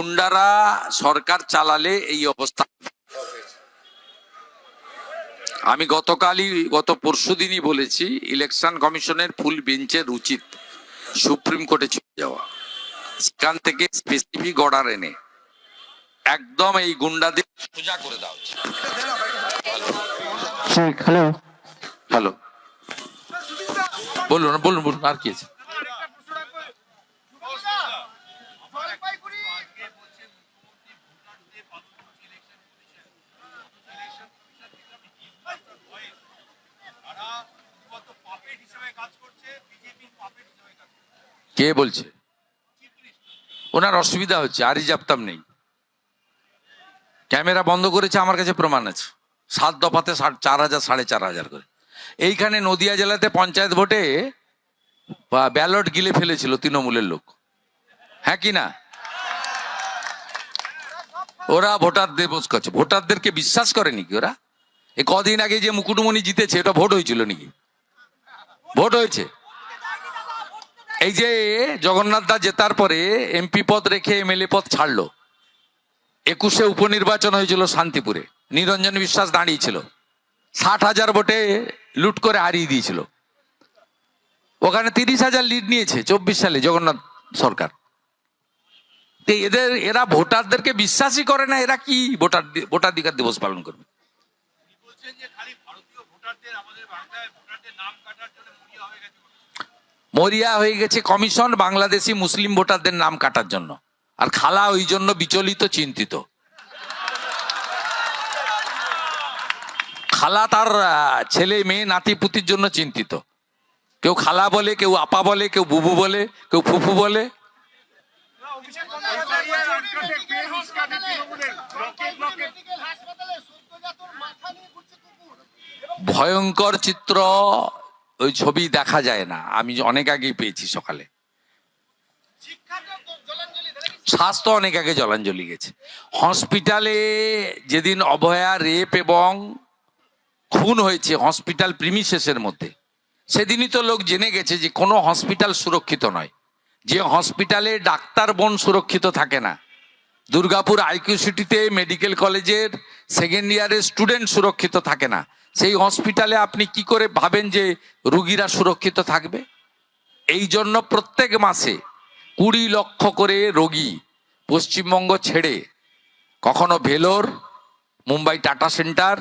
গুন্ডারা সরকার চালালে এই অবস্থা। আমি গতকালই গত পরশুদিনই বলেছি ইলেকশন কমিশনের ফুল বেঞ্চের উচিত সুপ্রিম কোর্টে চলে যাওয়া। সেখান থেকে স্পেসিফিক অর্ডার এনে একদম এই গুন্ডাদের সোজা করে দেওয়া উচিত হ্যালো হ্যালো বলুন বলুন বলুন আর কি আছে? কে বলছে? ওনার অসুবিধা হচ্ছে, আরই জাপতাম নেই। ক্যামেরা বন্ধ করেছে, আমার কাছে প্রমাণ আছে। সাত দফাতে চার হাজার, সাড়ে চার হাজার করে। এইখানে নদিয়া জেলাতে পঞ্চায়েত ভোটে ব্যালট গিলে ফেলেছিল তৃণমূলের লোক। হ্যাঁ কি না? ওরা ভোটারদের বোঝ করছে। ভোটারদেরকে বিশ্বাস করে নাকি ওরা? এই কদিন আগে যে মুকুটমণি জিতেছে, এটা ভোট হয়েছিল নাকি? ভোট হয়েছে। এই যে জগন্নাথ দা জেতার পরে এমপি পদ রেখে এমএলএ পদ ছাড়লো। একুশে উপনির্বাচন হয়েছিল শান্তিপুরে। নিরঞ্জন বিশ্বাস দাঁড়িয়েছিল। ষাট হাজার ভোটে লুট করে হারিয়ে দিয়েছিল। ওখানে তিরিশ হাজার লিড নিয়েছে চব্বিশ সালে জগন্নাথ সরকার। এদের, এরা ভোটারদেরকে বিশ্বাসই করে না, এরা কি ভোটার ভোটাধিকার দিবস পালন করবে? আমাদের বাংলায় ভোটারদের নাম কাটার জন্য হয়ে গেছে? মরিয়া হয়ে গেছে কমিশন বাংলাদেশি মুসলিম ভোটারদের নাম কাটার জন্য। আর খালা ওই জন্য বিচলিত, চিন্তিত। খালা তার ছেলে, মেয়ে, নাতি, পুতির জন্য চিন্তিত। কেউ খালা বলে, কেউ আপা বলে, কেউ বুবু বলে, কেউ ফুফু বলে। ভয়ঙ্কর চিত্র ওই ছবি দেখা যায় না। আমি অনেক আগেই পেয়েছি সকালে। স্বাস্থ্য অনেক আগে জলাঞ্জলি গেছে। হসপিটালে যেদিন অভয়া রেপ এবং খুন হয়েছে হসপিটাল প্রিমিসেসের মধ্যে, সেদিনই তো লোক জেনে গেছে যে কোনো হসপিটাল সুরক্ষিত নয়। যে হসপিটালে ডাক্তার বোন সুরক্ষিত থাকে না। দুর্গাপুর আইকিউ সিটিতে মেডিকেল কলেজের সেকেন্ড ইয়ারের স্টুডেন্ট সুরক্ষিত থাকে না। সেই হসপিটালে আপনি কি করে ভাবেন যে রুগীরা সুরক্ষিত থাকবে? এই জন্য প্রত্যেক মাসে কুড়ি লক্ষ করে রোগী পশ্চিমবঙ্গ ছেড়ে, কখনো ভেলোর, মুম্বাই টাটা সেন্টার,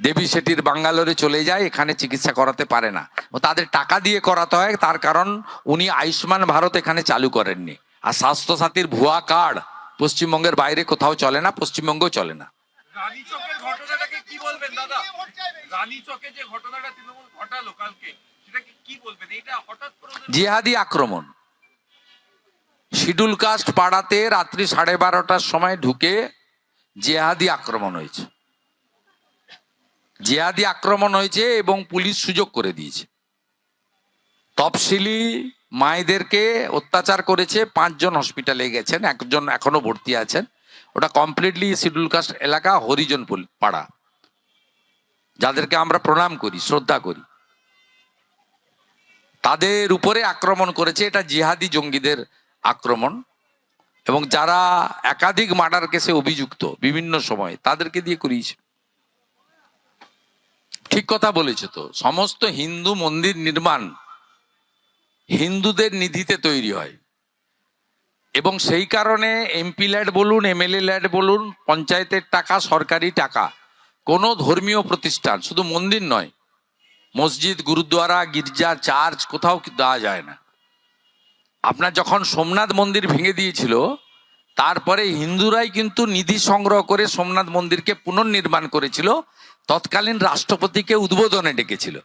দেবী সেটির বাঙ্গালোরে চলে যায়, এখানে চিকিৎসা করাতে পারে না। ও তাদের টাকা দিয়ে করাতে হয়, তার কারণ উনি আয়ুষ্মান ভারত এখানে চালু করেননি। আর স্বাস্থ্যসাথীর ভুয়া কার্ড পশ্চিমবঙ্গের বাইরে কোথাও চলে না, পশ্চিমবঙ্গেও চলে না। কি বলবেন, দাদা? রানী চকে যে ঘটনাটা তৃণমূল ঘটালো কালকে সেটাকে কি বলবেন? এটা হঠাৎ করে জিহাদি আক্রমণ। শিডুল কাস্ট পাড়াতে রাত্রি সাড়ে বারোটার সময় ঢুকে জেহাদি আক্রমণ হয়েছে। জেহাদি আক্রমণ হয়েছে এবং পুলিশ সুযোগ করে দিয়েছে। তফসিলি মায়েদেরকে অত্যাচার করেছে, পাঁচজন হসপিটালে গেছেন, একজন এখনও ভর্তি আছেন। ওটা কমপ্লিটলি শিডুল কাস্ট এলাকা হরিজনপুল পাড়া। যাদেরকে আমরা প্রণাম করি, শ্রদ্ধা করি। তাদের উপরে আক্রমণ করেছে, এটা জিহাদি জঙ্গিদের আক্রমণ। এবং যারা একাধিক মার্ডার কেসে অভিযুক্ত বিভিন্ন সময়, তাদেরকে দিয়ে করিয়েছে। ঠিক কথা বলেছে তো, সমস্ত হিন্দু মন্দির নির্মাণ হিন্দুদের নিধিতে তৈরি হয়। এবং সেই কারণে এমপি ল্যাড বলুন, এমএলএ ল্যাড বলুন, পঞ্চায়েতের টাকা, সরকারি টাকা কোনো ধর্মীয় প্রতিষ্ঠান, শুধু মন্দির নয়, মসজিদ, গুরুদ্বারা, গির্জা, চার্চ, কোথাও দেওয়া যায় না। আপনার যখন সোমনাথ মন্দির ভেঙে দিয়েছিল, তারপরে হিন্দুরাই কিন্তু নিধি সংগ্রহ করে সোমনাথ মন্দিরকে পুনর্নির্মাণ করেছিল, তৎকালীন রাষ্ট্রপতিকে উদ্বোধনে ডেকেছিল।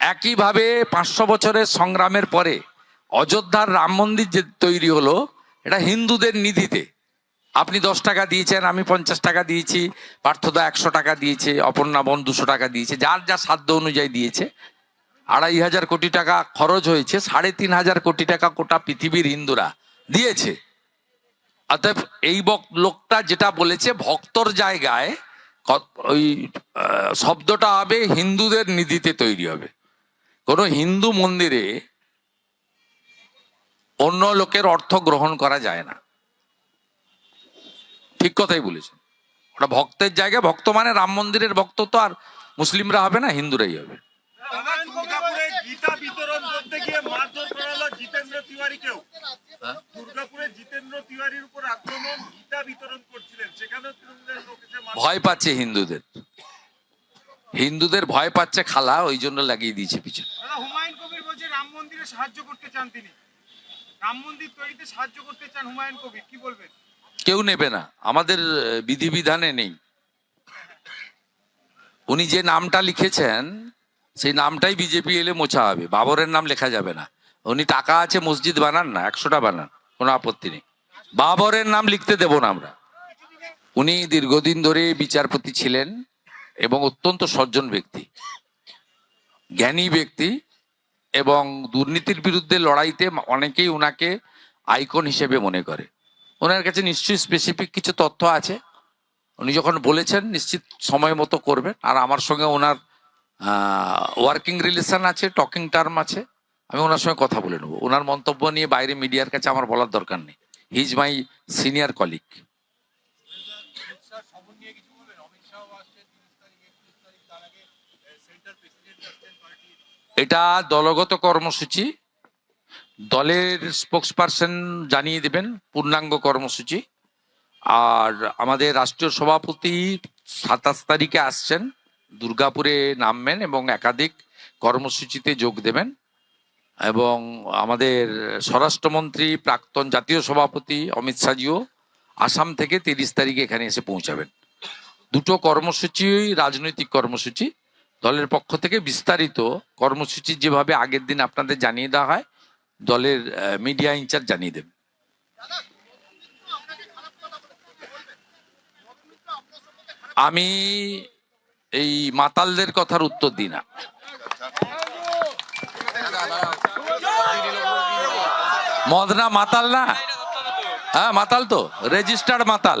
একইভাবে পাঁচশো বছরের সংগ্রামের পরে অযোধ্যার রাম মন্দির যে তৈরি হলো, এটা হিন্দুদের নিধিতে। আপনি দশ টাকা দিয়েছেন, আমি পঞ্চাশ টাকা দিয়েছি, পার্থদা একশো টাকা দিয়েছে, অপর্ণা বোন দুশো টাকা দিয়েছে, যার যা সাধ্য অনুযায়ী দিয়েছে। আড়াই হাজার কোটি টাকা খরচ হয়েছে, সাড়ে তিন হাজার কোটি টাকা গোটা পৃথিবীর হিন্দুরা দিয়েছে। অতএব এই লোকটা যেটা বলেছে, ভক্তর জায়গায় ওই শব্দটা হবে হিন্দুদের নিধিতে তৈরি হবে। কোনো হিন্দু মন্দিরে অন্য লোকের অর্থ গ্রহণ করা যায় না। ঠিক কথাই বলেছেন। ওটা ভক্তের জায়গায় ভক্ত মানে রাম মন্দিরের ভক্ত তো আর মুসলিমরা হবে না, হিন্দুরাই হবে। ভয় পাচ্ছে হিন্দুদের। হিন্দুদের ভয় পাচ্ছে খালা, ওই জন্য লাগিয়ে দিয়েছে পিছনে। হুমায়ুন কবির বলছে রাম মন্দিরে সাহায্য করতে চান তিনি। রাম মন্দির তৈরিতে সাহায্য করতে চান হুমায়ুন কবির, কি বলবেন? কেউ নেবে না। আমাদের বিধিবিধানে নেই। উনি যে নামটা লিখেছেন, সেই নামটাই বিজেপি এলে মোছা হবে। বাবরের নাম লেখা যাবে না। উনি টাকা আছে, মসজিদ বানান না, একশোটা বানান, কোনো আপত্তি নেই। বাবরের নাম লিখতে দেব না আমরা। উনি দীর্ঘদিন ধরে বিচারপতি ছিলেন এবং অত্যন্ত সজ্জন ব্যক্তি, জ্ঞানী ব্যক্তি এবং দুর্নীতির বিরুদ্ধে লড়াইতে অনেকেই ওনাকে আইকন হিসেবে মনে করে। ওনার কাছে নিশ্চয়ই স্পেসিফিক কিছু তথ্য আছে। উনি যখন বলেছেন, নিশ্চিত সময় মতো করবেন। আর আমার সঙ্গে ওনার ওয়ার্কিং রিলেশন আছে টকিং টার্ম আছে। আমি ওনার সঙ্গে কথা বলে নেব। ওনার মন্তব্য নিয়ে বাইরে মিডিয়ার কাছে আমার বলার দরকার নেই। He is my senior colleague এটা দলগত কর্মসূচি। দলের স্পোক্সপারসন জানিয়ে দেবেন পূর্ণাঙ্গ কর্মসূচি। আর আমাদের রাষ্ট্রীয় সভাপতি সাতাশ তারিখে আসছেন, দুর্গাপুরে নামবেন এবং একাধিক কর্মসূচিতে যোগ দেবেন। এবং আমাদের স্বরাষ্ট্রমন্ত্রী, প্রাক্তন জাতীয় সভাপতি অমিত শাহজিও আসাম থেকে তিরিশ তারিখে এখানে এসে পৌঁছাবেন। দুটো কর্মসূচি, রাজনৈতিক কর্মসূচি। দলের পক্ষ থেকে বিস্তারিত কর্মসূচি যেভাবে আগের দিন আপনাদের জানিয়ে দেওয়া হয় দলের মিডিয়া ইনচার্জ জানিয়ে দেবেন আমি এই মাতালদের কথার উত্তর দিই না। মদনা মাতাল না? হ্যাঁ মাতাল তো রেজিস্টার্ড মাতাল।